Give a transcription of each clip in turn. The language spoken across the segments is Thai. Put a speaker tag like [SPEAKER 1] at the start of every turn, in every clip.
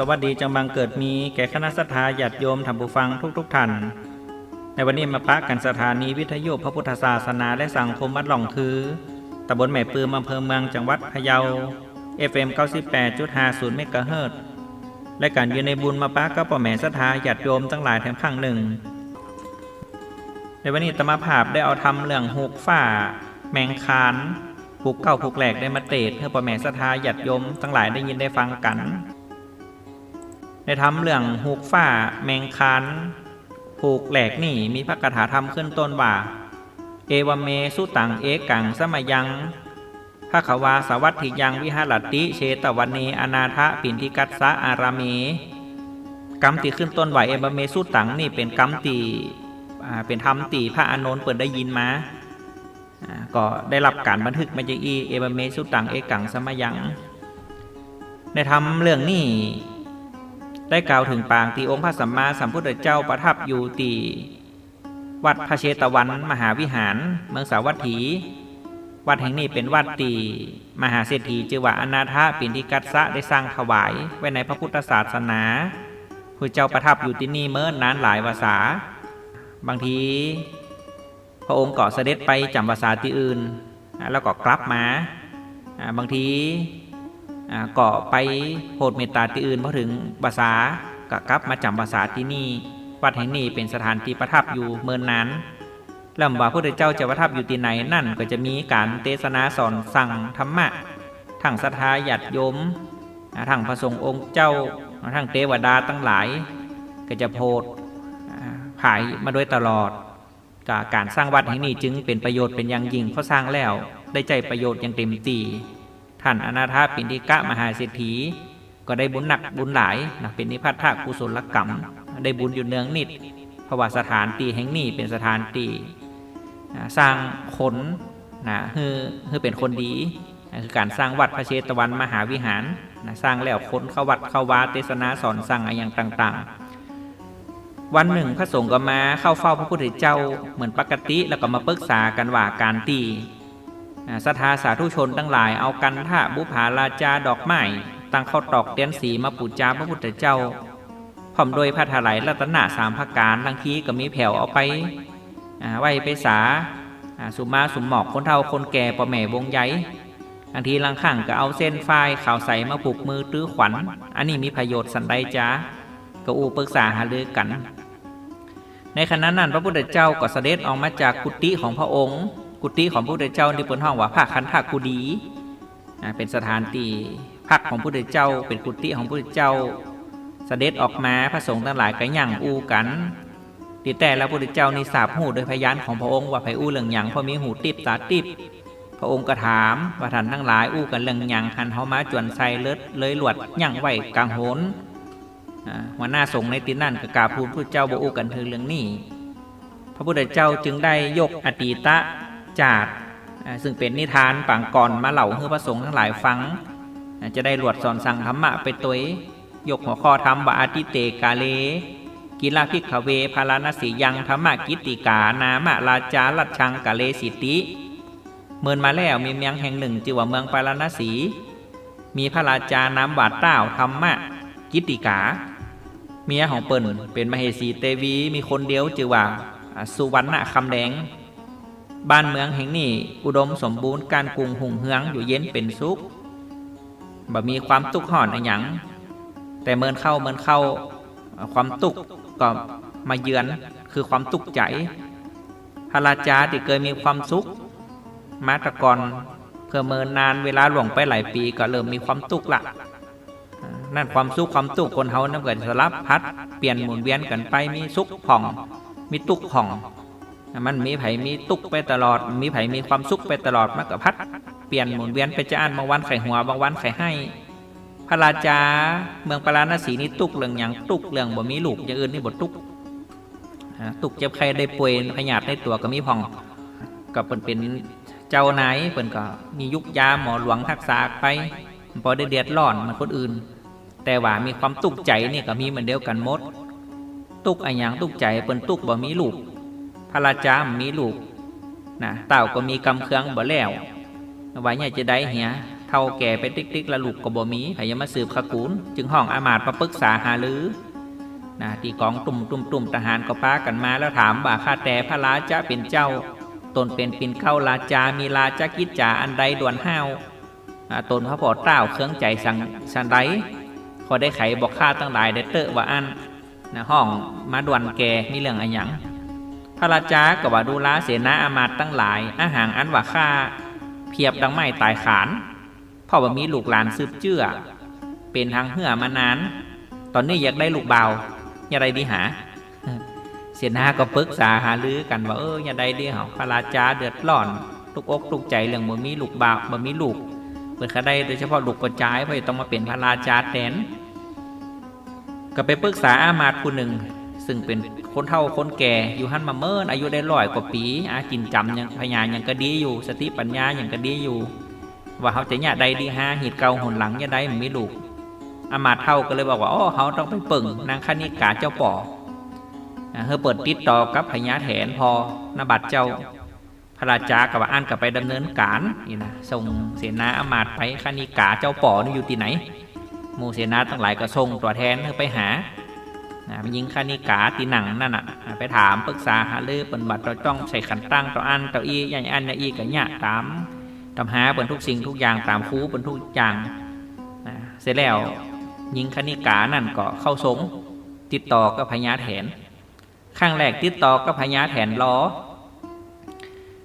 [SPEAKER 1] สวัสดีจังบังเกิดมีแก่คณะสัตยาญาติโยมธรรมผู้ฟังทุกๆท่าน ในวันนี้มาปะกันสถานีวิทยุพระพุทธศาสนาและสังคมวัดหล่องคือตำบลแม่ปืมอำเภอเมืองจังหวัดพะเยา FM 98.50เมกะเฮิรตซ์และการยืนในบุญมาปะก็ป่อแม่สัทธาญาติโยมทั้งหลายแถมข้างหนึ่ง ในวันนี้ตมาภาพได้เอาทำเรื่องหกฝ้าแมงคานผูกเก้าผูกแหลกได้มาเตดเพื่อประแม่ศรัทธาหยัดโยมทั้งหลายได้ยินได้ฟังกัน ในทำเรื่องหูกฝ้า แมงคานผูกแหลกนี่มีพระคาถาธรรมขึ้นต้นว่า เอวเมสุตังเอกังสมยังพระขวาสวัสถิยังวิหารติเชตวันเนอนาทะปินทิกัสสะอารามีกรรมตีขึ้นต้นว่าเอวเมสุตังนี่เป็นกรรมตีเป็นธรรมตีพระอานนท์เปิดได้ยินมาก็ได้รับการบันทึกมาจากอีเอเบเมสุตังเอกังสมยังในทำเรื่องนี้ ได้กล่าวถึงปางตีองค์พระสัมมาสัมพุทธเจ้าประทับอยู่ตีวัดพระเชตวันมหาวิหาร เมืองสาวัตถี วัดแห่งนี้เป็นวัดตีมหาเศรษฐีจือว่าอนาถาปินทิกัสสะได้สร้างถวายไว้ในพระพุทธศาสนาพระเจ้าประทับอยู่ที่นี่เมื่อนานหลายวาษา บางที พระองค์ก็เสด็จไปจำภาษาที่อื่น แล้วก็กลับมา บางที ก็ไปโปรดเมตตาที่อื่นพอถึงภาษาก็กลับมาจำภาษาที่นี่ วัดแห่งนี้เป็นสถานที่ประทับอยู่เมือนนั้นล้วว่าพระพุทธเจ้าจะประทับอยู่ที่ไหนนั่นก็จะมีการเทศนาสอนสั่งธรรมะทั้งศรัทธาญาติโยมทั้งพระสงฆ์องค์เจ้าทั้งเทวดาทั้งหลาย ก็จะโพดผายมาโดยตลอดจากการสร้างวัดแห่งนี้จึงเป็นประโยชน์เป็นอย่างยิ่งเพราะสร้างแล้วได้ใจประโยชน์อย่างเต็มตี ท่านอนาถาปินทิกะมหาเศรษฐี ก็ได้บุญหนักบุญหลายนะเป็นนิพพัทธกุศลกรรม ได้บุญอยู่เนืองนิดเพราะว่าสถานตีแห่งนี้เป็นสถานตีสร้างคนนะคือคือเป็นคนดีนะคือการสร้างวัดพระเชตวันมหาวิหารนะสร้างแล้วคนเข้าวัดเข้าวาเทศนาสอนสั่งอะไรอย่างต่าง ๆ วันหนึ่งพระสงฆ์ก็มาเข้าเฝ้าพระพุทธเจ้าเหมือนปกติแล้วก็มาปรึกษากันว่าการตี ศรัทธาสาธุชนทั้งหลายเอากันท่าบุภาราจาดอกไม้ตั้งเข้าตอกเตียนสีมาปูจาพระพุทธเจ้าพร้อมโดยพระถลายรัตนะสามพการบางทีก็มีแผ่วเอาไปอ่าไว้ไปสาสุมาสุมหมอกคนเฒ่าคนแก่ปอแม่วงใหญ่บางทีลังข้างก็เอาเส้นฝ้ายข่าวใสมาผูกมือตื้อขวัญ อันนี้มีประโยชน์สันใดจ้าก็อูปรึกษาหารือกัน ในขณะนั้นพระพุทธเจ้าก็เสด็จออกมาจากกุฏิของพระองค์ กุฏิของพระพุทธเจ้าที่เป็นห้องว่าพระคันธากุดีเป็นสถานที่พักของพระพุทธเจ้า เป็นกุฏิของพระพุทธเจ้า เสด็จออกมาพระสงฆ์ทั้งหลายก็ย่างอู้กันติแต่แล้วพระพุทธเจ้านี่ทราบหูโดยพยานของพระองค์ว่าไผอู้เรื่องหยังเพราะมีหูติดตาติบพระองค์ก็ถามว่าท่านทั้งหลายอู้กันเรื่องหยังหันเฮามาจวนใส่เลิศเลยหลวดย่างไหวกลางโหนอ่าหัวหน้าสงฆ์ในตินั่นก็กราบทูลพระเจ้าบอู้กันถึงเรื่องนี้ พระพุทธเจ้าจึงได้ยกอตีตะ จาดซึ่งเป็นนิทานปังก่อนมาเหล่าให้พระสงฆ์ทั้งหลายฟัง จะได้หลวดสอนสั่งธรรมะไปตัวยยกหัวข้อธรรมว่าอาทิเตกาเล กิลาภิกขเวพาราณสียังธรรมกิติกานามะราจาลัดชังกาเลสิติ เมือนมาแล้วมีเมืองแห่งหนึ่งชื่อว่าเมืองปาราณสี มีพระราชานามบาดเต้าธรรมะกิติกา เมียของเปิ่นเป็นมเหสีเตวีมีคนเดียวจือว่าสุวรรณคำแดง บ้านเมืองแห่งนี้อุดมสมบูรณ์การกรุงหุ่งเฮืองอยู่เย็นเป็นสุขบ่มีความตุกห่อนอหยังแต่เมินเข้าเมินเข้าความตุกก็มาเยือนคือความตุกใจพระราชาที่เคยมีความสุข มาตะกอนเพื่อเมินนานเวลาหลวงไปหลายปีก็เริ่มมีความตุกละนั่นความสุขความตุกคนเฮานั่นเกิดสลับพัดเปลี่ยนหมุนเวียนกันไปมีสุขผ่อง มีตุกผ่อง มันมีไผมีตุกไปตลอด มีไผมีความสุขไปตลอดมันก็พัด เปลี่ยนหมุนเวียนไปจะอ่านบางวันไข่หัวบางวันไข่ให้ พระราชาเมืองปราณสีนี่ตุกเรื่องหยังตุกเรื่องบ่มีลูกอย่างอื่นนี่บ่ตุกตุกเจ็บใครได้ป่วยพยาธิในตัวก็มีผ่องก็เปิ่นเป็นเจ้านายเปิ่นก็มียุกยาหมอหลวงทักษาไปพอได้เดือดร้อนเหมันคนอื่น แต่ว่ามีความตุกใจนี่ก็มีเหมือนเดียวกันมด ตุกอะหยังตุกใจเปิ้นตุกบ่มีลูก พระราชามีลูกนะเต่าก็มีกำเครื่องบ่แล้วไว้เนี่ยจะได้เหียเท่าแก่เป็นติ๊กติ๊กละลูกก็บ่มีไผยังมาสืบขกูล จึงห้องอามาตย์มาปรึกษาหารือนะที่กองตุ่มตุ่มตุ่มทหารก็พากันมาแล้วถามว่าข้าแต่พระราชาเป็นเจ้า ตนเป็นปินเข้าราจามีราชากิจจาอันใดด่วนห้าวอ่าตนพระพอเต้าเครื่องใจสังสันไดพอได้ไขบอกข้าตั้งหลายได้เตอะว่าอันนะห้องมาด่วนแกมีเรื่องอะไรยัง พระราชากับว่าดูแลเสนาอามาตย์ตั้งหลาย อาหารอันว่าข้าเพียบดังไม้ตายขานพราะว่ามีลูกหลานสืบเจื้อ เป็นทางเหื่อมานาน ตอนนี้อยากได้ลูกเบาอย่าได้ดีหา เสนาก็ปรึกษาหารือกันว่าเอออย่าได้ดีเหรอพระราชาเดือดร้อนทุกอกทุกใจเรื่องบ่มีลูกเบาบ่มีลูกเปิดขาได้โดยเฉพาะลูกกระจายเพราะต้องมาเป็นพระราชาแทนก็ไปปรึกษาอามาตย์ผู้หนึ่ง ซึ่งเป็นคนเฒ่าคนแก่อยู่หันมาเมินอายุได้ร้อยกว่าปีอากินจำยังพยานยังก็ดีอยู่ สติปัญญายังก็ดีอยู่ ว่าเขาจะเนี่ยใดดีฮาหิดเก่าหนหลังเนี่ยได้มันมีลูกอามาตย์เฒ่าก็เลยบอกว่าอ๋อเขาต้องไปเปิ่งนางคณิกาเจ้าป่อ่เฮอเปิดติดต่อกับพญาแถนพอนบัตรเจ้าพระราชากับว่าอ่านกับไปดำเนินการนี่นะส่งเสนาอามาตย์ไปคณิกาเจ้าป่อนี่อยู่ที่ไหน หมู่เสนาทั้งหลายก็ส่งตัวแทนไปหา นะยิงคานิกาตีหนังนั่นน่ะไปถามปรึกษาหารือเปินบัตรเราต้องใส่ขันตั้งต่ออันต่ออีอย่างอันอย่อีกันเนี่ยตามตามหาเปินทุกสิ่งทุกอย่างตามคูเปินทุกอย่างอ่าเสร็จแล้วยิงคานิกานั่นก็เข้าสงติดต่อกับพญาแถนข้างแรกติดต่อกับพญาแถนล้อ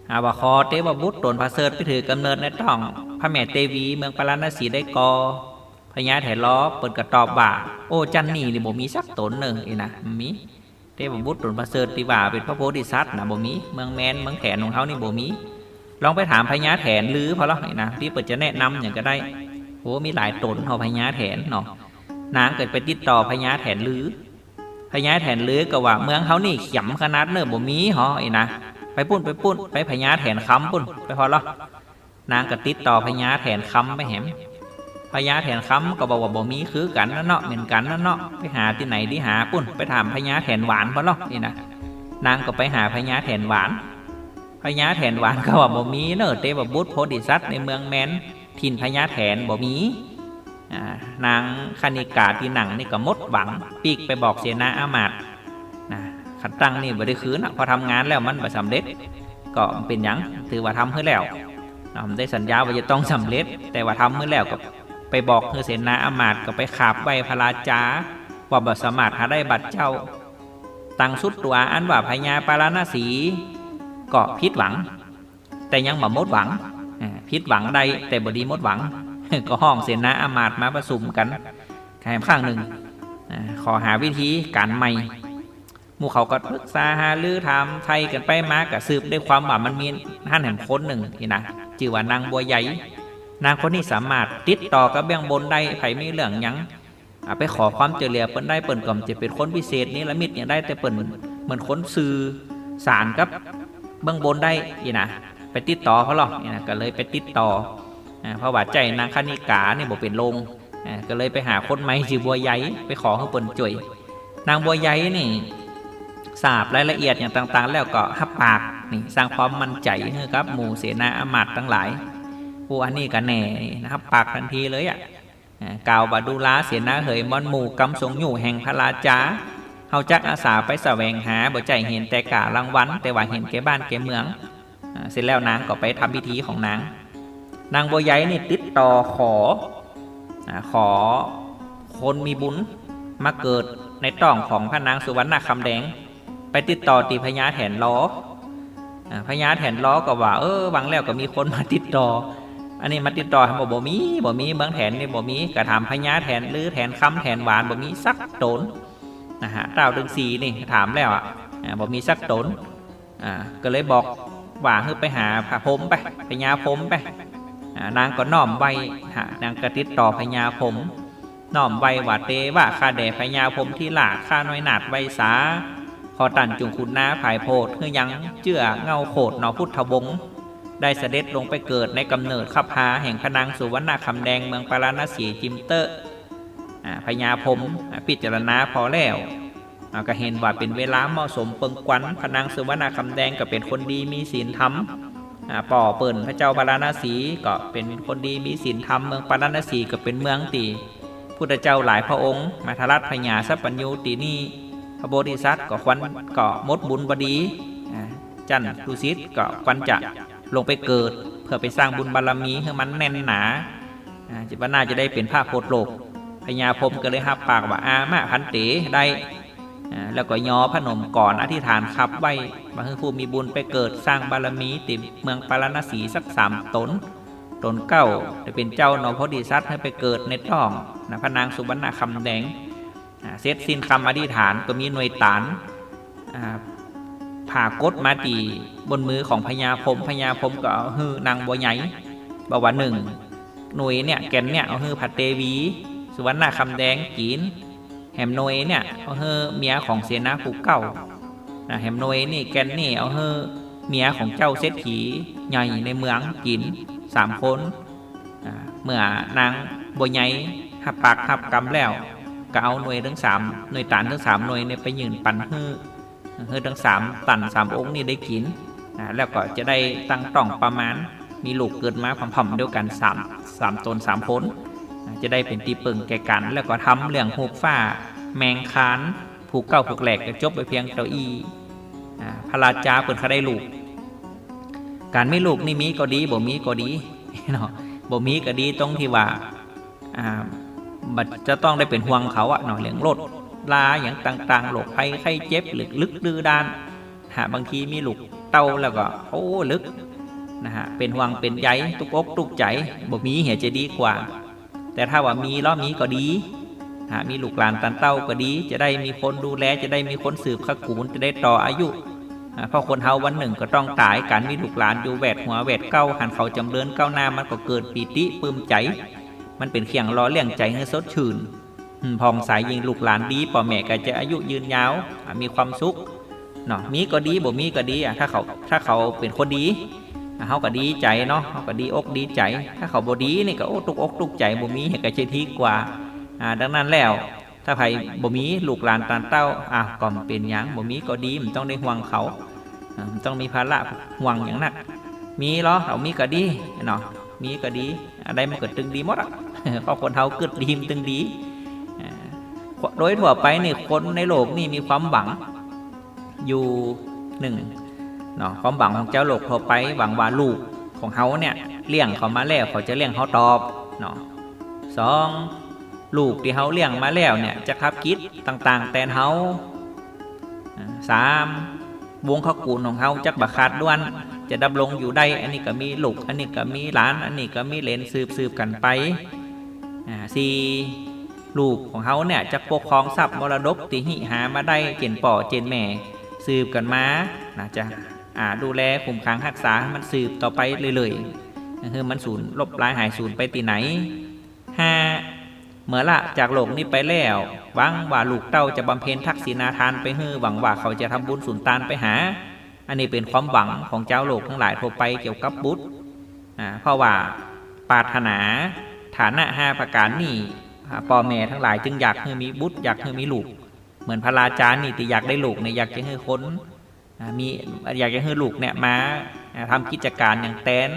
[SPEAKER 1] อาว่าคอเทวบุตรตนพระเสริฐไปถือกำเนิดในท้อง พระแม่เตวีเมืองปาราณสีได้กอ พญาแถล้อเปิดกระตอบว่าโอ้จันนี่นี่บ่มีสักตนหนึ่งอีนะมีเทพบุตรตนประเสริฐที่ว่าเป็นพระโพธิสัตว์นะบ่มีเมืองแมนเมืองแถนของเขานี่บ่มีลองไปถามพญาแถนลือพอแล้วนี่นะที่เปิดจะแนะนำอย่างก็ได้โอ้มีหลายตนเขาพญาแถนเนาะนางเกิดไปติดต่อพญาแถนลือพญาแถนลือก็ว่าเมืองเขานี่เขียมขนาดเนอะบ่มีหออีนะไปปุ้นไปปุ้นไปพญาแถนคำปุ้นไปพอแล้วนางก็ติดต่อพญาแถนคำไปแหม พญาแถนคำก็บอกว่าบ่มีคือกันนั่นเนาะเหมือนกันนั่นเนาะไปหาที่ไหนที่หาปุ่นไปถามพญาแถนหวานเพราะเนาะนี่นะนางก็ไปหาพญาแถนหวานพญาแถนหวานก็ว่าบ่มีเนอะเทพบุตรโพธิสัตว์ในเมืองแมนถิ่นพญาแถนบ่มีนางคณิกาที่หนังนี่ก็มดหวัง ปีกไปบอกเสนาอามาตนะขันตั้งนี่บ่ได้คืนพอทำงานแล้วมันบ่สำเร็จ ก็เป็นยังถือว่าทำเพื่อแล้วอ่าได้สัญญาว่าจะต้องสำเร็จ แต่ว่าทำเมื่อแล้วก็ ไปบอกคือเสนาอามาตก็ไปขาบใบพระราชาว่าบสามารถหาได้บัตรเจ้า ตังสุดตัวอันว่าพญาปาราณสีก็พิดหวัง แต่ยังบ่มดหวังพิดหวังใดแต่บดีมดหวัง ก็ห้องเสนาอามาตมาประชุมกันแค่ข้างหนึ่งขอหาวิธีการใหม่หมู่เขาก็ปรึกษาหาลือทำไทยกันไปมากับสืบด้วยความว่ามันมีท่านแห่งคนหนึ่งที่นะชื่อว่านางบัวใหญ่ นางคนนี้สามารถติดต่อกับเบื้องบนได้ไผ่ไมีเรื่องยังไปขอความเจริญเปิ้นได้เปิ้นก็จะเป็นคนพิเศษนี่ละมิดเนี่ยได้แต่เปิ้นเหมือนคนสื่อสารกับเบื้องบนได้อีนะไปติดต่อเขาหรอกนี่นะก็เลยไปติดต่อเพราะว่าใจนางคณิกาเนี่ยบ่เป็นลงก็เลยไปหาคนใหม่ชื่อบัวใหญ่ไปขอให้เปิ้นจ่วยนางบัวใหญ่นี่ทราบรายละเอียดอย่างต่างๆ แล้วก็ฮับปากนี่สร้างความมั่นใจให้กับหมู่เสนาอามาตย์ทั้งหลาย ผู้อันนี้ก็แน่นี่นะครับ ปากทันทีเลยอะกล่าวบาดูลาเสียนาเหยมอนหมู่กำทรงอยู่แห่งพระราชาเฮาจักอาสาไปแสวงหาบ่ใจเห็นแต่การางวัลแต่ว่าเห็นแก่บ้านแก่เมืองอ่าเสร็จแล้วนางก็ไปทำพิธีของนาง นางบัวใหญ่นี่ติดต่อขออ่าขอคนมีบุญมาเกิดในต้องของพระนางสุวรรณคำแดง ไปติดต่อตีพญาแถนล้ออ่าพญาแถนล้อก็ว่า เออวังแล้วก็มีคนมาติดต่อ อันนี้มาติดต่อให้บอกบ่มีบ่มีเมืองแถนนี่บ่มีกระถามพญาแถนหรือแถนคำแถนหวานบ่มีสักตนนะฮะเต้าดึงสีนี่ถามแล้วอะอ่าบ่มีสักตนอ่าก็เลยบอกว่าให้ไปหาพระพมไปพญาพมไปนางก็น้อมไว้ฮะนางก็ติดต่อพญาพมน้อมไว้ว่าเตว่าข้าแด่พญาพมที่หลาข้าน้อยหนาดไว้สาขอตันจุงคุณนาภายโพดเฮือยังเจื่อเงาโขดนอพุทธวงศ์ ได้เสด็จลงไปเกิดในกำเนิดขับพาแห่งพระนางสุวรรณคำแดงเมืองปาราณสีจิมเตอร์พญาพมพิจารณาพอแล้วก็เห็นว่าเป็นเวลาเหมาะสมเปิงกวันพระนางสุวรรณคำแดงก็เป็นคนดีมีศีลธรรมป่อเปิ่นพระเจ้าปาราณสีก็เป็นคนดีมีศีลธรรมเมืองปาราณสีก็เป็นเมืองตีพุทธเจ้าหลายพระองค์ มาทรัตพญาสัพปัญญูตีนี่พระโพธิสัตว์ก็ควันก็มดบุญบดีจันทร์ดุสิตก็ควันจะ ลงไปเกิด เพื่อไปสร้างบุญบารมีให้มันแน่นหนาจิตว่าน่าจะได้เป็นพระโพธิ์โลกพญาพรมก็เลยหับปากว่าอามาพันเตได้แล้วก็ย่อพนมก่อนอธิษฐานขับไว้บางผู้มีบุญไปเกิดสร้างบารมีติดเมืองปารณสีสักสามตนตนเก้าจะเป็นเจ้านอพอดีซัตให้ไปเกิดในท้องนะพระนางสุวรรณคำแดงเสร็จสิ้นคำอธิษฐานก็มีหน่วยตานอ่า ผ่ากดมาตีบนมือของพญาพมพญาพมก็ฮือนางบัวใหญ่บอกว่าหนึ่งหน่วยเนี่ยแกนเนี่ยเอาฮือผัดเตวีสุวรรณคำแดงกีนแฮมโนเอเนี่ยเอาเฮอเมียของเสนาภูเก่านะแฮมโนเอนี่แกนนี่เอาเฮอเมียของเจ้าเศรษฐีใหญ่ในเมืองกินสามคนเมื่อนางบัวใหญ่หับปากหับกำแล้วก็เอาหน่วยทั้งสามหน่วยตานทั้งสามหน่วยเนี่ยไปยืนปันเฮอ เฮอทั้งสามตันสามองค์นี่ได้กินอ่าแล้วก็จะได้ตั้งต้องประมาณ มีลูกเกิดมาพร้อมๆเดียวกันสามสามตนสามคนจะได้เป็นตีเปิงแก่กัน แล้วก็ทำเรื่องหูกฟ้า แมงคานผูกเก้าผูกแหลกก็จบไปเพียงเต้าอีอ่าพระราชาเปิดเขาได้ลูก การไม่ลูกนี่มีก็ดีบ่มีก็ดีเนาะบ่มีก็ดีตรงที่ว่าอ่าบัดจะต้องได้เป็นห่วงเขาอะเนาะเรื่องรถ ลาอย่างต่างๆโรคภัยไข้เจ็บหรือลึกดื้อด้านหาบางทีมีลูกเต้าแล้วก็โอ้ลึกนะฮะเป็นห่วงเป็นใยตุกอกตุกใจบ่มีเหียจะดีกว่า แต่ถ้าว่ามีรอบนี้ก็ดีหามีลูกหลานตันเต้าก็ดี จะได้มีคนดูแลจะได้มีคนสืบขกูลจะได้ต่ออายุเพราะคนเฮาวันหนึ่งก็ต้องตายการมีลูกหลานอยู่แวดหัวแวดเก้าหันเขาจำเริญเก้าหน้ามันก็เกิดปีติปลื้มใจ มันเป็นเคียงล้อเลี้ยงใจให้สดชื่น พองสายยิงลูกหลานดีพ่อแม่ก็จะอายุยืนยาวมีความสุขเนาะมีก็ดีบ่มีก็ดีอะถ้าเขาถ้าเขาเป็นคนดีเขาก็ดีใจเนาะเขาก็ดีอกดีใจ ถ้าเขาบ่ดีนี่ก็โอ้ตุกอกตุกใจบ่มีก็จะทีกว่าอ่าดังนั้นแล้ว ถ้าไผบ่มีลูกหลานตานเต้าอะก็บ่เป็นหยังบ่มีก็ดีมันต้องได้ห่วงเขามันต้องมีภาระห่วงอย่างนักมีเหรอเอามีก็ดีเนาะมีก็ดีอะไรมันเก็ตึงดีหมดอะพราะคนเฮาเกิดดีมตึงดี โดยทั่วไปนี่คนในโลกนี่มีความหวังอยู่หนึ่งเนาะความหวังของเจ้าโลกทั่วไปหวังว่าลูกของเขาเนี่ยเลี้ยงเขามาแล้วเขาจะเลี้ยงเขาตอบเนาะสองลูกที่เขาเลี้ยงมาแล้วเนี่ยจะคับคิดต่างๆ แต่เขาสามวงเขากูลของเขาจักบักขาดด้วนจะดำรงอยู่ได้อันนี้ก็มีลูก อันนี้ก็มีหลาน อันนี้ก็มีเลนสืบสืบกันไปอ่าสี่ ลูกของเขาเนี่ยจะปกครองทรัพย์มรดกที่หิหามาได้เจนป่อเจนแม่ สืบกันมานะจะอ่าดูแลคุ้มขังรักษามันสืบต่อไปเรื่อยๆคือมันสูญลบลายหายสูญไปตีไหนห้าเมื่อละจากโลกนี้ไปแล้วหวังว่าลูกเต้าจะบำเพ็ญทักษิณาทานไปเฮือหวังว่าเขาจะทำบุญสุนทานไปหา อันนี้เป็นความหวังของเจ้าโลกทั้งหลายทั่วไปเกี่ยวกับบุตรเพราะว่าปาถนาฐานะห้าประการนี้ พ่อแม่ทั้งหลายจึงอยากให้มีบุตรอยากให้มีลูก เหมือนพระราชานี่ที่อยากได้ลูกเนี่ยอยากจะให้คนมีอยากจะให้ลูกเนี่ยมาอ่าทำกิจการอย่างแตน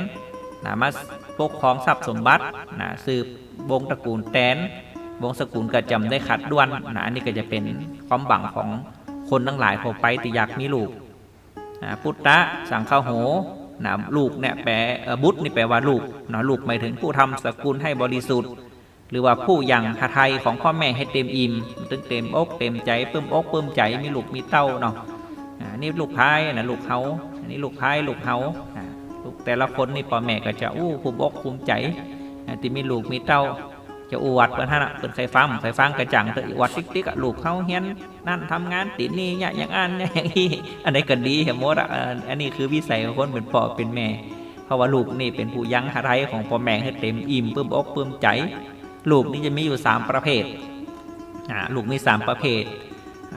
[SPEAKER 1] นะมาปกครองทรัพย์สมบัตินะสืบวงตระกูลแตนวงสกุลก็จำได้ขัดด้วนนะอันนี้ก็จะเป็นความหวังของคนทั้งหลายทั่วไปที่อยากมีลูกพุทธะสังฆโหนะลูกเนี่ยแปลบุตรนี่แปลว่าลูกนะลูกหมายถึงผู้ทำสกุลให้บริสุทธิ์ หรือว่าผู้ยังหาไทยของพ่อแม่ให้เต็มอิ่มตึงเต็มอกเต็มใจปลื้มอกปลื้มใจมีลูกมีเต้าเนาะอ่านี่ลูกพายนะลูกเขาอันนี้ลูกพายลูกเขาลูกแต่ละคนนี่พ่อแม่ก็จะอู้ภูมิอกภูมิใจที่มีลูกมีเต้าจะอวดเปิดท่านะเปิดใครฟังใครฟังกระจังเตอวดติ๊กติ๊กลูกเขาเฮียนนั่นทำงานติดนี่เนี่ยอย่างอันเนี่ยอย่างนี้อันไหนก็ดีเห็นมดอะอันนี้คือวิสัยของคนเป็นพ่อเป็นแม่เพราะว่าลูกนี่เป็นผู้ยังหาไทยของพ่อแม่ให้เต็มอิ่มปลื้มอกปลื้มใจ ลูกนี่จะมีอยู่สามประเภทลูกมีสามประเภท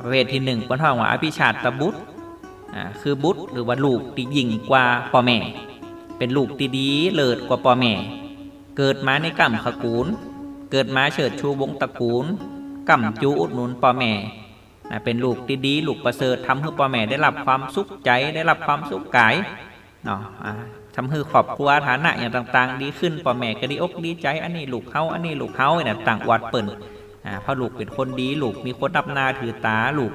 [SPEAKER 1] ประเภทที่หนึ่งเป็นห้องว่าอภิชาตบุตรคือบุตรหรือว่าลูกที่ยิ่งกว่าพ่อแม่ เป็นลูกที่ดีเลิศกว่าพ่อแม่ เกิดมาในกำขกูล เกิดมาเฉิดชูวงตระกูลกำจูอุดหนุนพ่อแม่เป็นลูกที่ดีลูกประเสริฐทำให้พ่อแม่ได้รับความสุขใจได้รับความสุขกายเนาะอ่ ทำให้ครอบครัวฐานะอย่างต่าง ๆ ดีขึ้นพ่อแม่ก็ดีอกดีใจ อันนี้ลูกเฮาอันนี้ลูกเฮาเนี่ยต่างวัดเปิ่นอ่าเพราะลูกเป็นคนดีลูกมีคนรับนาถือตาลูก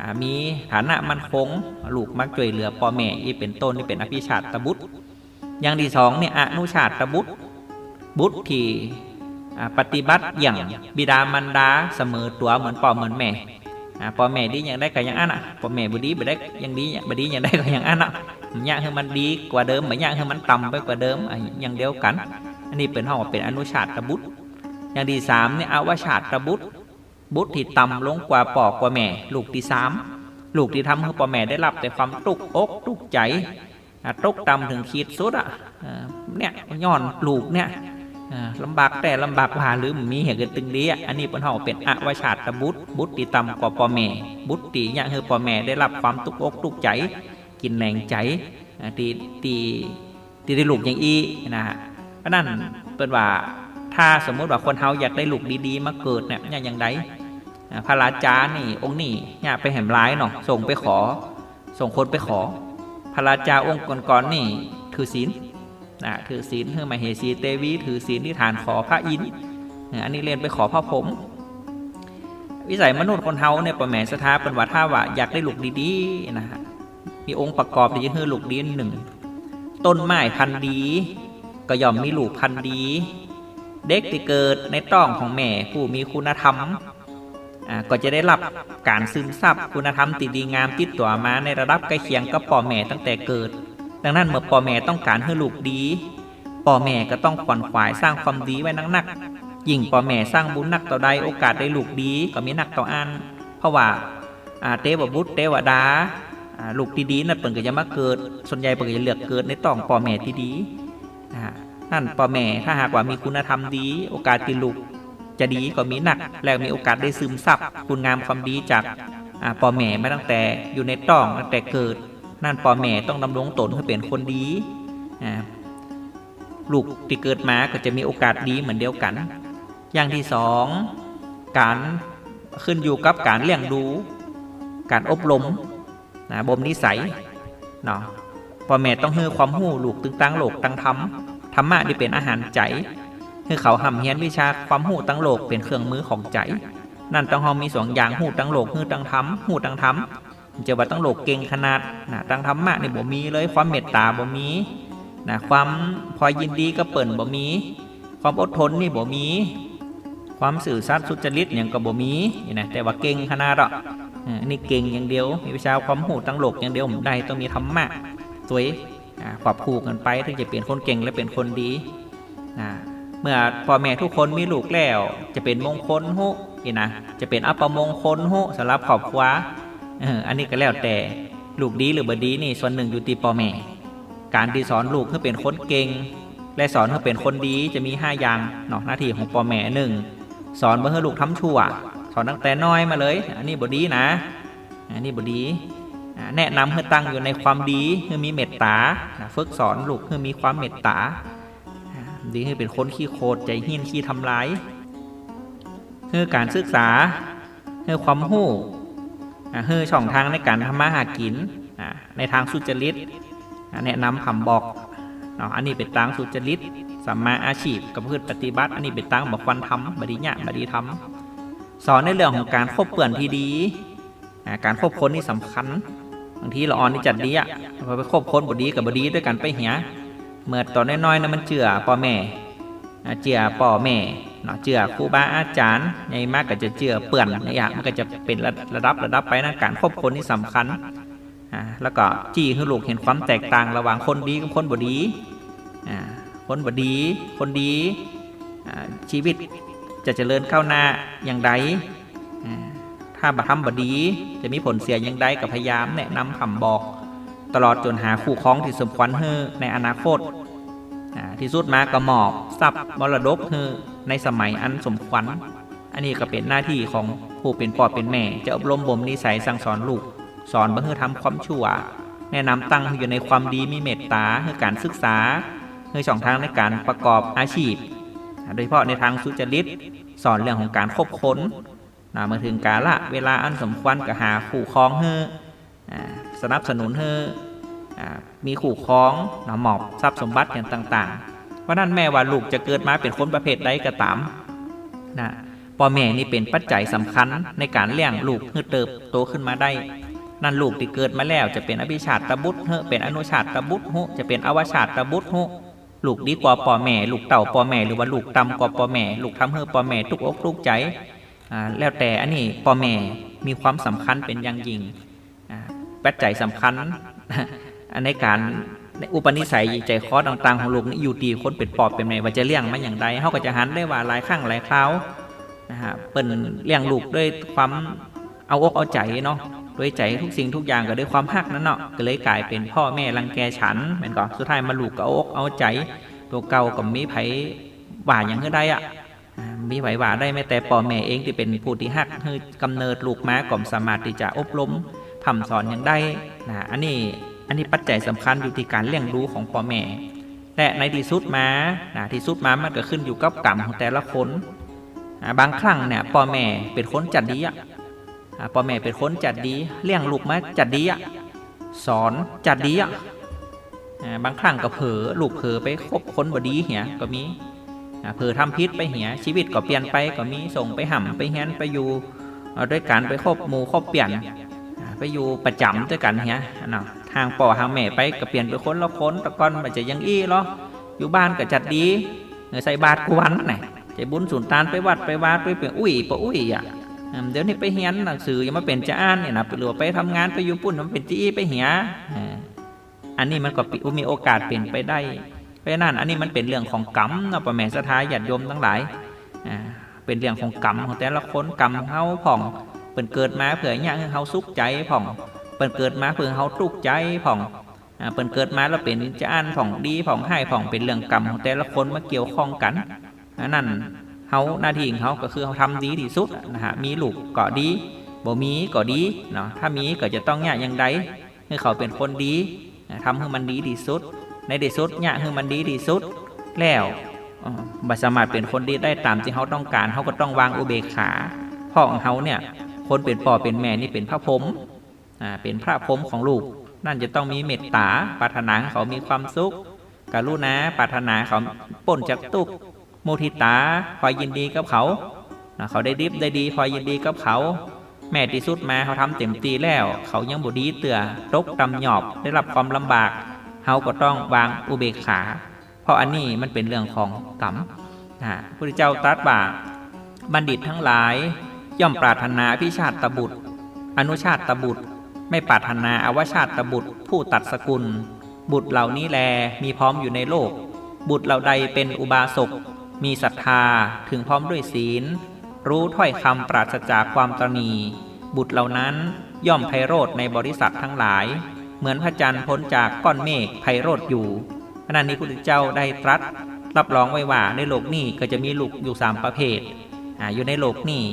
[SPEAKER 1] อ่ามีฐานะมั่นคงลูกมักช่วยเหลือพ่อแม่อีเป็นต้นนี่เป็นอภิชาตบุตรอย่างที่สองเนี่ยอนุชาตบุตร บุตรที่อ่าปฏิบัติอย่างบิดามารดาเสมอตัวเหมือนพ่อเหมือนแม่ พ่อแม่ดีอย่างได้ก็ย่างอันอะพ่อแม่บดีบ่ได้ย่างดีบ่ดีอย่างได้ก็ย่างอันอะอยากให้มันดีกว่าเดิมไม่ยากให้มันต่ำไปกว่าเดิมอะย่างเดียวกัน อันนี้เป็นห้องเป็นอนุชาตบุตร อย่างที่สามเนี่ยอวชาตบุตร บุตรที่ต่ำลงกว่าปอกกว่าแม่ ลูกที่สามลูกที่ทำให้พ่อแม่ได้รับแต่ความตุกอกตุกใจอะตกต่ำถึงขีดสุดอะเนี่ยย้อนลูกเนี่ย ลำบากแต่ลำบากว่าหรือมีเหตุเกิดตึงดีอะอันนี้เป็นเฮาเป็นอวชาตบุตร บุตรที่ต่ำกว่าพ่อแม่ บุตรที่ยังให้พ่อแม่ได้รับความตุกอกตุกใจ กินแรงใจอ่าที่ที่ที่ได้ลูกอย่างอีนะฮะเพราะนั้นเป็นว่าถ้าสมมุติว่าคนเฮาอยากได้ลูกดีๆ มาเกิดเนี่ยอย่างไรพระราชานี่องค์นี่เนี่ยไปแหมร้ายเนาะส่งไปขอ ส่งคนไปขอ พระราชาองค์ก่อนๆนี่ถือศีล นะถือศีลเพื่อมาเหสีเตวีถือศีลที่ฐานขอพระอินทร์อันนี้เรียนไปขอพระผม วิสัยมนุษย์คนเฮาเนี่ยประแหมสถาเป็นว่าถ้าว่าอยากได้ลูกดีๆนะฮะมีองค์ประกอบที่จะให้ลูกดีหนึ่งต้นไม้พันธุ์ดี ก็ย่อมมีลูกพันธุ์ดี เด็กที่เกิดในต้องของแม่ผู้มีคุณธรรมอ่าก็จะได้รับการซึมซับคุณธรรมติดีงามติดตัวมาในระดับใกล้เคียงกับพ่อแม่ตั้งแต่เกิด ดังนั้นเมื่อพ่อแม่ต้องการให้ลูกดีพ่อแม่ก็ต้องขวนขวายสร้างความดีไว้นักๆยิ่งพ่อแม่สร้างบุญนักต่อใดโอกาสได้ลูกดีก็มีนักต่ออัน เพราะว่าอาเทวบุตรเทวดาอ่าลูกดีๆนั่นเปิ่นก็จะมาเกิด ส่วนใหญ่เปิ่นก็จะเลือกเกิดในต้องพ่อแม่ที่ดีนั่นพ่อแม่ถ้าหากว่ามีคุณธรรมดี โอกาสที่ลูกจะดีก็มีหนัก และมีโอกาสได้ซึมซับคุณงามความดีจากอ่าพ่อแม่มาตั้งแต่อยู่ในต้องตั้งแต่เกิด นั่นพ่อแม่ต้องดำรงตนให้เป็นคนดีลูกที่เกิดมาก็จะมีโอกาสดีเหมือนเดียวกัน อย่างที่สองการขึ้นอยู่กับการเลี้ยงดู การอบรมนะบ่มนิสัยเนาะพ่อแม่ต้องให้ความหู้ลูกตึงตั้งโลกตั้งธรรมธรรมะนี่เป็นอาหารใจให้เขาหำเฮียนวิชาความหู้ตั้งโลกเป็นเครื่องมือของใจ นั่นต้องเฮามีสองอย่างหู้ตั้งโลกหู้ตั้งธรรมหู้ตั้งธรรม จะว่าตั้งโลกเก่งขนาดนะตั้งธรรมะนี่บ่มีเลยความเมตตาบ่มีนะความพอยินดีก็เปิ่นบ่มี ความอดทนนี่บ่มี ความสื่อสัตย์สุจริตอย่างก็บ่มีนี่นะแต่ว่าเก่งขนาดอะอ่านี่เก่งอย่างเดียว มีวิชาความหูตั้งโลกอย่างเดียวผมได้ต้องมีธรรมะสวยขอบคู่กันไปถึงจะเป็นคนเก่งและเป็นคนดีอ่าเมื่อพ่อแม่ทุกคนมีลูกแล้ว จะเป็นมงคลหุนี่นะจะเป็นอัปมงคลหุสำหรับครอบครัว เอออันนี้ก็แล้วแต่ลูกดีหรือบดีนี่ส่วนหนึ่งอยู่ที่พ่อแม่ การที่สอนลูกให้เป็นคนเก่ง และสอนให้เป็นคนดีจะมี5อย่างเนาะหน้าที่ของพ่อแม่หนึ่งสอนเพื่อให้ลูกทำชั่ว สอนตั้งแต่น้อยมาเลย อันนี้บดีนะ อันนี้บดีแนะนำให้ตั้งอยู่ในความดีให้มีเมตตาฝึกสอนลูกให้มีความเมตตา ดีให้เป็นคนขี้โคตรใจหินขี้ทำร้ายให้การศึกษาให้ความรู้ เฮือช่องทางในการทำมาหากินในทางสุจริตแนะนำคำบอกเนาะอันนี้เป็นทางสุจริตสัมมาอาชีพกับพืชปฏิบัติ อันนี้เป็นทางบอกควันทำบดีเนี่ยบดีทำสอนในเรื่องของการควบเปื่อนที่ดี การควบคนนี่สำคัญบางทีเราอ่อนนี่จัดดีอะพอไปควบคนบดีกับบดีด้วยกันไปเหียเมื่อตอนน้อยๆนะมันเจือพ่อแม่เจือพ่อแม่ นาะเจือครูบาอาจารย์ใหญ่มากก็จะเจือเปื่อนในอย่างมันก็จะเป็นระระดับระดับไปนะการคบคนนี่สำคัญอ่าแล้วก็จี้ให้ลูกเห็นความแตกต่างระหว่างคนดีกับคนบดีอ่าคนบดี คนดีอ่าชีวิตจะเจริญก้าวหน้าอย่างใดอ่าถ้าบัทำบดีจะมีผลเสียอย่างใดก็พยายามแนะนำคำบอก ตลอดจนหาคู่ครองที่สมควรเฮอในอนาคตที่สุดมาก็หมอบทรัพย์มรดกเฮอ ในสมัยอันสมควรอันนี้ก็เป็นหน้าที่ของผู้เป็นพ่อเป็นแม่ จะอบรมบ่มนิสัยสั่งสอนลูก สอนบ่ให้ทำความชั่ว แนะนำตั้งอยู่ในความดีมีเมตตาให้การศึกษาให้ช่องทางในการประกอบอาชีพ โดยเฉพาะในทางสุจริต สอนเรื่องของการคบค้นนะมื่อถึงกาละเวลาอันสมควรก็หาคู่ครองเฮออ่าสนับสนุนเฮออ่ามีขู่ครองเนะหมอบทรัพย์สมบัติอย่างต่าง ๆ ราะนั้นแม่ว่าลูกจะเกิดมาเป็นคนประเภทใดก็ตามนะพ่อแม่นี่เป็นปัจจัยสำคัญในการเลี้ยงลูกให้เติบโตขึ้นมาได้ นั่นลูกที่เกิดมาแล้วจะเป็นอภิชาติตบุตรเฮอเป็นอนุชาติตบุตรหุจะเป็นอวชาติตบุตรหุลูกดีกว่าพ่อแม่ ลูกเต่าพ่อแม่หรือว่าลูกต่ำกว่าพ่อแม่ ลูกทำเฮอพ่อแม่ทุกอกทุกใจอ่าแล้วแต่อันนี้พ่อแม่มีความสำคัญเป็นอย่างยิ่งอ่าปัจจัยสำคัญในการ ในอุปนิสัยใจคอต่างๆของลูกนี่อยู่ดีคนเป็นปอบเป็นแม่ว่าจะเลี้ยงมันอย่างไรเขาก็จะหันได้ว่าหลายครั้งหลายคราวนะฮะเปิ้นเลี้ยงลูกด้วยความเอาอกเอาใจเนาะด้วยใจทุกสิ่งทุกอย่างก็ด้วยความฮักนั่นเนาะก็เลยกลายเป็นพ่อแม่รังแกฉันแม่นก่อนสุดท้ายมาลูกก็เอาอกเอาใจ ตัวเก่ากับมีไผว่าอย่างเือได้อะมีไผว่าได้แม้แต่พ่อแม่เองที่เป็นผู้ที่ฮักคือกำเนิดลูกมาก่อมสามารถที่จะอบรมทำสอนอย่างได้นะอันนี้ อันนี้ปัจจัยสำคัญอยู่ที่การเลี้ยงดูของพ่อแม่และในที่สุดมานะที่สุดมามันก็ขึ้นอยู่กับกรรมของแต่ละคนบางครั้งเนี่ยพ่อแม่เป็นคนจัดดีอะพ่อแม่เป็นคนจัดดีเลี้ยงลูกมาจัดดีอะสอนจัดดีอะบางครั้งก็เผลอลูกเผลอไปคบคนบดีเหียก็มีเผลอทำพิษไปเหียชีวิตก็เปลี่ยนไปก็มีส่งไปห่ำไปเฮียนไปอยู่ด้วยกันไปคบหมู่คบเปลี่ยนไปอยู่ประจำด้วยกันเฮียนะ ทางป่อทางแม่ไปก็เปลี่ยนไปคนละคนตะกอนมันจะยังอี้เหรออยู่บ้านก็จัดดีเออใส่บาตรกวันน่ะใจบุญสุนทานไปวัดไปวาดไปเป็นอุ้ยปะอุ้ยอะเดี๋ยวนี้ไปเฮียนหนังสือยังมาเป็นจะอ่านเนี่ยนะหรือไปทำงานไปอยู่ปุ่นมันเป็นจี้ไปเหียอันนี้มันก็มีโอกาสเปลี่ยนไปได้เพราะนั้นอันนี้มันเป็นเรื่องของกรรมเนาะประแม่สถาญาติโยมทั้งหลายเป็นเรื่องของกรรมของแต่ละคนกรรมเฮาผ่องเปิ่นเกิดมาเผื่ออย่างให้เฮาสุขใจผ่อง เปิ่นเกิดมาเพื่อเฮาทุกข์ใจผ่องเปิ่นเกิดมาแล้วเป็นจะอ่านผ่องดีผ่องให้ผ่องเป็นเรื่องกรรมของแต่ละคนมาเกี่ยวข้องกันนั่นเฮาหน้าที่ของเฮาก็คือเฮาทำดีที่สุดนะฮะมีลูกก็ดีบ่มีก็ดีเนาะถ้ามีก็จะต้องเนี่ยอย่างใดให้เขาเป็นคนดีอ่าทำให้มันดีที่สุด ในที่สุดเนี่ยให้มันดีที่สุดแล้วบัสามารถเป็นคนดีได้ตามที่เขาต้องการเขาก็ต้องวางอุเบกขาพ่อของเขาเนี่ย คนเป็นพ่อเป็นแม่นี่เป็นพระพรหม เป็นพระพรมของลูก นั่นจะต้องมีเมตตาปรารถนาเขามีความสุขกรุณาปรารถนาเขาป่นจากตุกข์โมทิตาคอยยินดีกับเขา เขาได้ดิบได้ดีคอยยินดีกับเขา แม่ที่สุดมาเขาทำเต็มตีแล้ว เขายังบุดีเตือตกตำหยอบได้รับความลำบากเขาก็ต้องวางอุเบกขา เพราะอันนี้มันเป็นเรื่องของกรรมพระพุทธเจ้าตรัสว่าบัณฑิตทั้งหลาย ย่อมปรารถนาพิชาติตบุตร อนุชาติตบุตร ไม่ปรารถนาอวชาติตบุตรผู้ตัดสกุล บุตรเหล่านี้แลมีพร้อมอยู่ในโลก บุตรเหล่าใดเป็นอุบาสกมีศรัทธาถึงพร้อมด้วยศีล รู้ถ้อยคำปราศจากความตรณี บุตรเหล่านั้นย่อมไพโรธในบริษัททั้งหลาย เหมือนพระจันทร์พ้นจากก้อนเมฆไพโรธอยู่ขณะนี้พระพุทธเจ้าได้ตรัสรับรองไว้ว่าในโลกนี้ก็จะมีลูกอยู่สามประเภทออยู่ในโลกนี้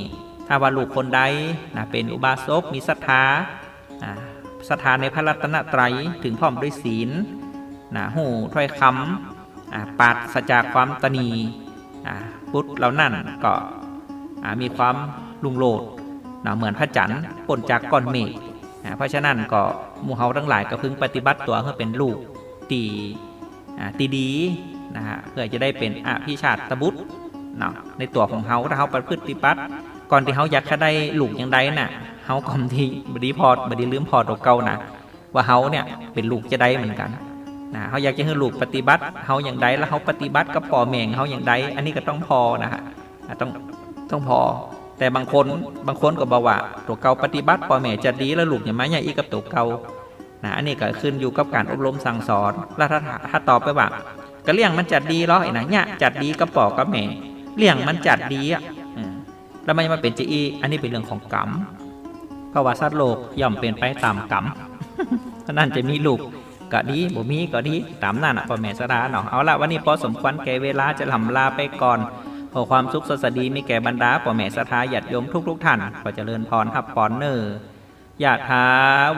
[SPEAKER 1] ถ้าว่าลูกคนใดนะเป็นอุบาสกมีศรัทธา อ่าศรัทธาในพระรัตนตรัยถึงพร้อมด้วยศีลนะหูถ้อยคำอ่าปราศจากความตนีบุตรเหล่านั้นก็มีความลุงโลดนะเหมือนพระจันทร์ปนจากก้อนเมฆเพราะฉะนั้นก็มูเฮาทั้งหลายก็พึงปฏิบัติตัวเพื่อเป็นลูกตีตีดีนะฮะเพื่อจะได้เป็นอภิชาติบุตรเนาะในตัวของเฮาถ้าเฮาประพฤติบัติก่อนที่เฮาอยากจะได้ลูกอย่างใดน่ะ เฮาก่อนที่บดีพอดบดีลืมพอตัวเก่านะว่าเฮาเนี่ยเป็นลูกจะได้เหมือนกันนะเฮาอยากจะให้ลูกปฏิบัติเฮาอย่างใดแล้วเฮาปฏิบัติกับพ่อแม่งเฮาอย่างใดอันนี้ก็ต้องพอนะฮะต้องต้องพอ แต่บางคนบางคนก็บอกว่าตัวเก่าปฏิบัติพ่อแม่จะดีแล้วลูกอย่ามาอย่อีกกับตัวเก่านะอันนี้ก็ขึ้นอยู่กับการอบรมสั่งสอนแล้วถ้าถ้าตอบไปว่าก็เลี้ยงมันจัดดีหรอไอ้นะเนี่ยจัดดีกับพ่อกับแม่เลี่ยงมันจัดดีอะแล้วมันจะมาเป็นจีอีอันนี้เป็นเรื่องของกรรม เพราะว่าสัตว์โลกย่อมเป็นไปตามกรรมนั่นจะมีลูกก็ดีบ่มีก็ดีตามนั่นอะพ่อแม่สดาเนาะเอาละวันนี้พอสมควรแก่เวลาจะลำลาไปก่อนขอความสุขสวัสดีมีแก่บรรดาพ่อแม่สถาญาติโยมทุกทุกท่านขอเจริญพรครับปอนเนอร์ยะถา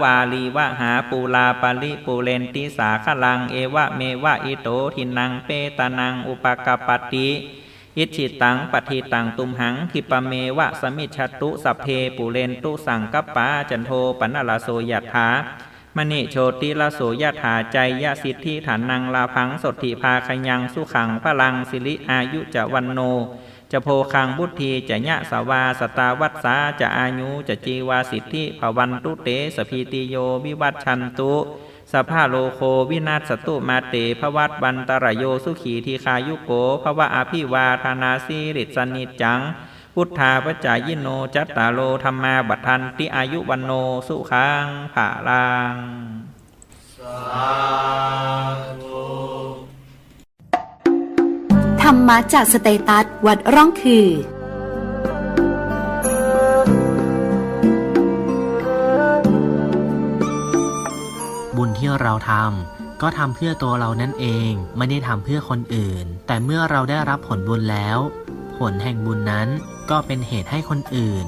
[SPEAKER 1] วาลีวะหาปูลาปาลิปูเลนติสาขลัง เอวะเมวะอิโตทินังเปตานังอุปกปติ อิจิตังปฏิตังตุมหังทิปะเมวะสมิชตุสัพเพปุเรนตุสังกปปาจันโทปนลาโสยัตถามณิโชติละโสยถาใจยะสิทธิฐานังลาพังสดทิพาคยังสุขังพลังสิริอายุจะวันโน จะโพคังบุตทีจะยะสาวาสตาวัตสาจะอายุจะจีวาสิทธิภวันตุเตสพีติโยวิวัตชันตุ สภาโลโควินาศสตุมาเตภวัตวันตรโยสุขีทีคายุโกภวะอภิวาธานาสีริสนิจัง พุทธาปจายิโนจัตตาโลธรรมาบัทันติอายุวันโนสุขังภาลัง
[SPEAKER 2] ธรรมะจากสเตตัสวัดร่องคือ
[SPEAKER 3] ญที่เราทำก็ทำเพื่อตัวเรานั่นเองไม่ได้ทำเพื่อคนอื่น แต่เมื่อเราได้รับผลบุญแล้ว ผลแห่งบุญนั้นก็เป็นเหตุให้คนอื่น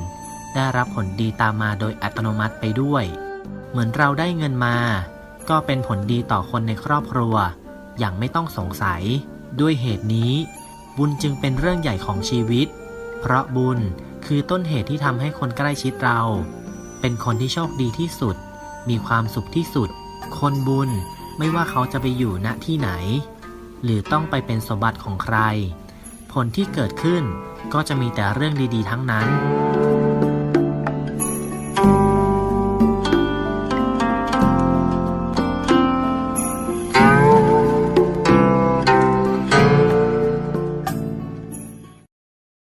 [SPEAKER 3] ได้รับผลดีตามมาโดยอัตโนมัติไปด้วย เหมือนเราได้เงินมา ก็เป็นผลดีต่อคนในครอบครัว อย่างไม่ต้องสงสัย ด้วยเหตุนี้ บุญจึงเป็นเรื่องใหญ่ของชีวิต เพราะบุญคือต้นเหตุที่ทำให้คนใกล้ชิดเรา เป็นคนที่โชคดีที่สุด มีความสุขที่สุด คนบุญไม่ว่าเขาจะไปอยู่ณที่ไหน หรือต้องไปเป็นสมบัติของใคร ผลที่เกิดขึ้นก็จะมีแต่เรื่องดีๆ ทั้งนั้น